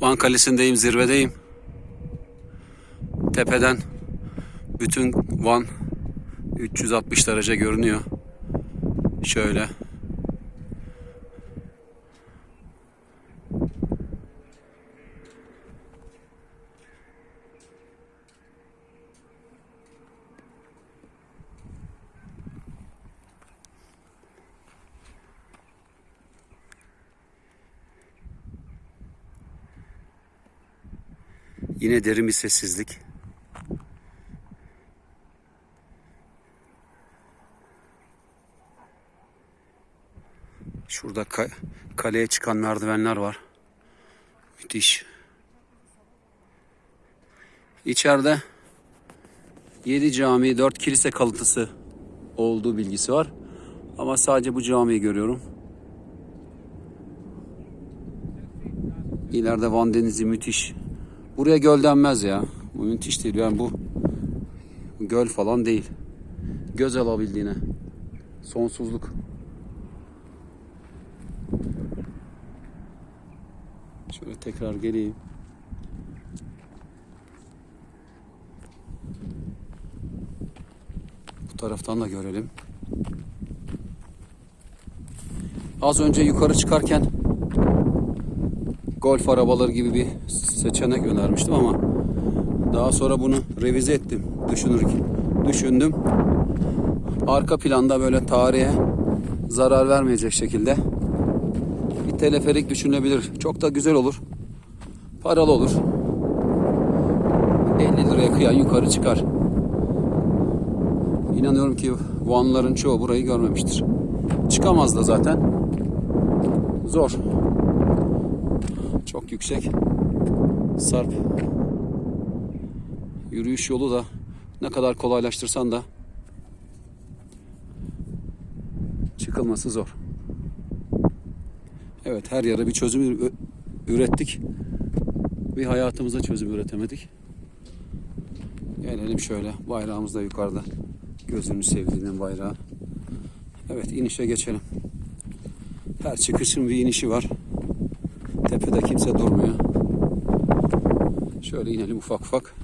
Van Kalesi'ndeyim, zirvedeyim. Tepeden bütün Van 360 derece görünüyor. Şöyle. Yine derin bir sessizlik. Şurada ka- kaleye çıkan merdivenler var. Müthiş. İçeride 7 cami, 4 kilise kalıntısı olduğu bilgisi var. Ama sadece bu camiyi görüyorum. İleride Van Denizi müthiş. Buraya göl denmez ya. Bu müthiş değil. Yani bu göl falan değil. Göz alabildiğine. Sonsuzluk. Şöyle tekrar geleyim. Bu taraftan da görelim. Az önce yukarı çıkarken golf arabaları gibi bir seçenek önermiştim ama daha sonra bunu revize ettim düşünürken. Düşündüm. Arka planda böyle tarihe zarar vermeyecek şekilde bir teleferik düşünebilir. Çok da güzel olur. Paralı olur. 50 liraya kıyan yukarı çıkar. İnanıyorum ki Vanların çoğu burayı görmemiştir. Çıkamaz da zaten. Zor. Çok yüksek. Sarp. Yürüyüş yolu da ne kadar kolaylaştırsan da çıkılması zor. Evet her yere bir çözüm ürettik. Bir hayatımıza çözüm üretemedik. Gelelim şöyle bayrağımız da yukarıda. Gözünü sevdiğinin bayrağı. Evet inişe geçelim. Her çıkışın bir inişi var. Tepede kimse durmuyor. Şöyle inelim ufak ufak.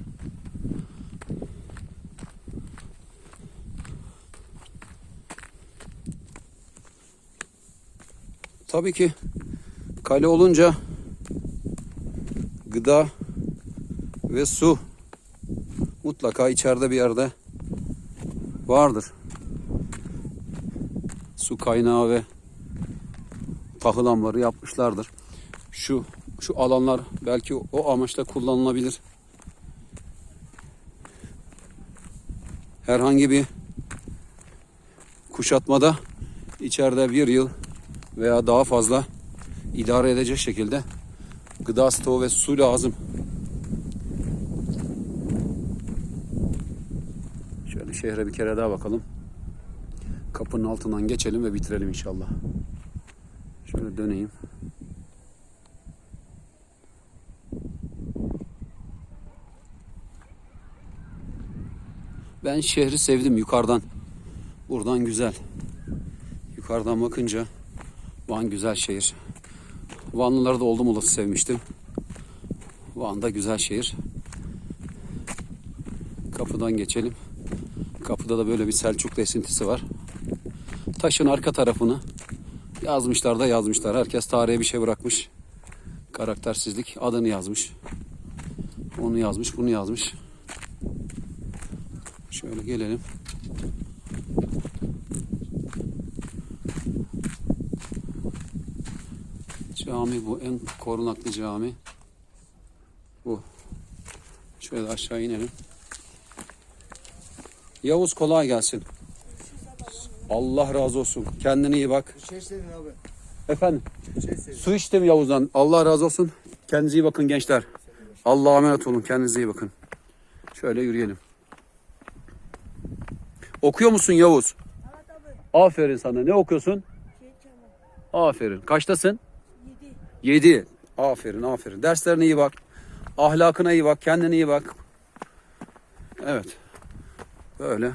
Tabii ki kale olunca gıda ve su mutlaka içeride bir yerde vardır. Su kaynağı ve tahıl ambarı yapmışlardır. Şu şu alanlar belki o amaçla kullanılabilir. Herhangi bir kuşatmada içeride bir yıl veya daha fazla idare edecek şekilde gıda stoğu ve su lazım. Şöyle şehre bir kere daha bakalım. Kapının altından geçelim ve bitirelim inşallah. Şöyle döneyim. Ben şehri sevdim yukarıdan. Buradan güzel. Yukarıdan bakınca Van güzel şehir. Vanlıları da oldum olası sevmiştim. Van da güzel şehir. Kapıdan geçelim. Kapıda da böyle bir Selçuklu esintisi var. Taşın arka tarafını yazmışlar da yazmışlar. Herkes tarihe bir şey bırakmış. Karaktersizlik adını yazmış. Onu yazmış, bunu yazmış. Şöyle gelelim. Cami bu. En korunaklı cami. Bu. Şöyle aşağı inelim. Yavuz kolay gelsin. Allah razı olsun. Kendine iyi bak. Şey istedin abi. Efendim. Şey. Su içtim Yavuz'dan. Allah razı olsun. Kendinize iyi bakın gençler. Allah'a emanet olun. Kendinize iyi bakın. Şöyle yürüyelim. Okuyor musun Yavuz? Aferin sana. Ne okuyorsun? Şey. Aferin. Kaçtasın? Yedi. 7. Aferin, aferin. Derslerine iyi bak. Ahlakına iyi bak. Kendine iyi bak. Evet. Böyle.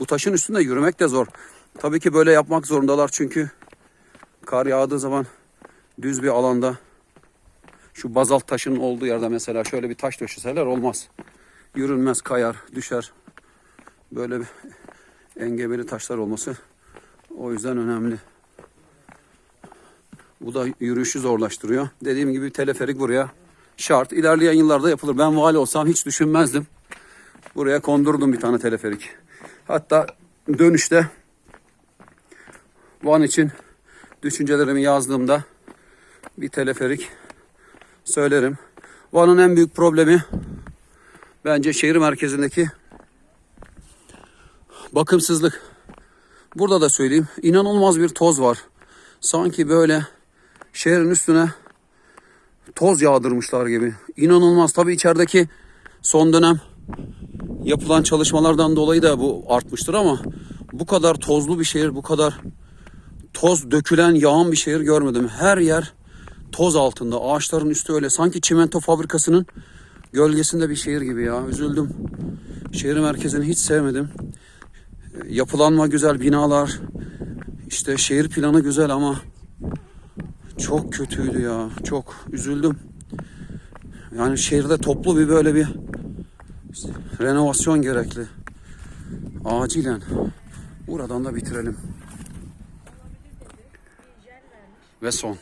Bu taşın üstünde yürümek de zor. Tabii ki böyle yapmak zorundalar çünkü Kar yağdığı zaman düz bir alanda şu bazalt taşın olduğu yerde mesela şöyle bir taş döşeseler olmaz. Yürünmez, kayar, düşer. Böyle bir engebeli taşlar olması o yüzden önemli. Bu da yürüyüşü zorlaştırıyor. Dediğim gibi teleferik buraya şart. İlerleyen yıllarda yapılır. Ben vali olsam hiç düşünmezdim. Buraya kondurdum bir tane teleferik. Hatta dönüşte Van için düşüncelerimi yazdığımda bir teleferik söylerim. Van'ın en büyük problemi bence şehir merkezindeki bakımsızlık. Burada da söyleyeyim. inanılmaz bir toz var. Sanki böyle şehrin üstüne toz yağdırmışlar gibi. İnanılmaz. Tabii içerideki son dönem yapılan çalışmalardan dolayı da bu artmıştır ama bu kadar tozlu bir şehir, bu kadar toz dökülen, yağan bir şehir görmedim. Her yer toz altında. Ağaçların üstü öyle. Sanki çimento fabrikasının gölgesinde bir şehir gibi ya. Üzüldüm. Şehir merkezini hiç sevmedim. Yapılanma güzel, binalar. İşte şehir planı güzel ama çok kötüydü ya. Çok üzüldüm. Yani şehirde toplu bir böyle bir renovasyon gerekli. Acilen. Buradan da bitirelim. Ve son.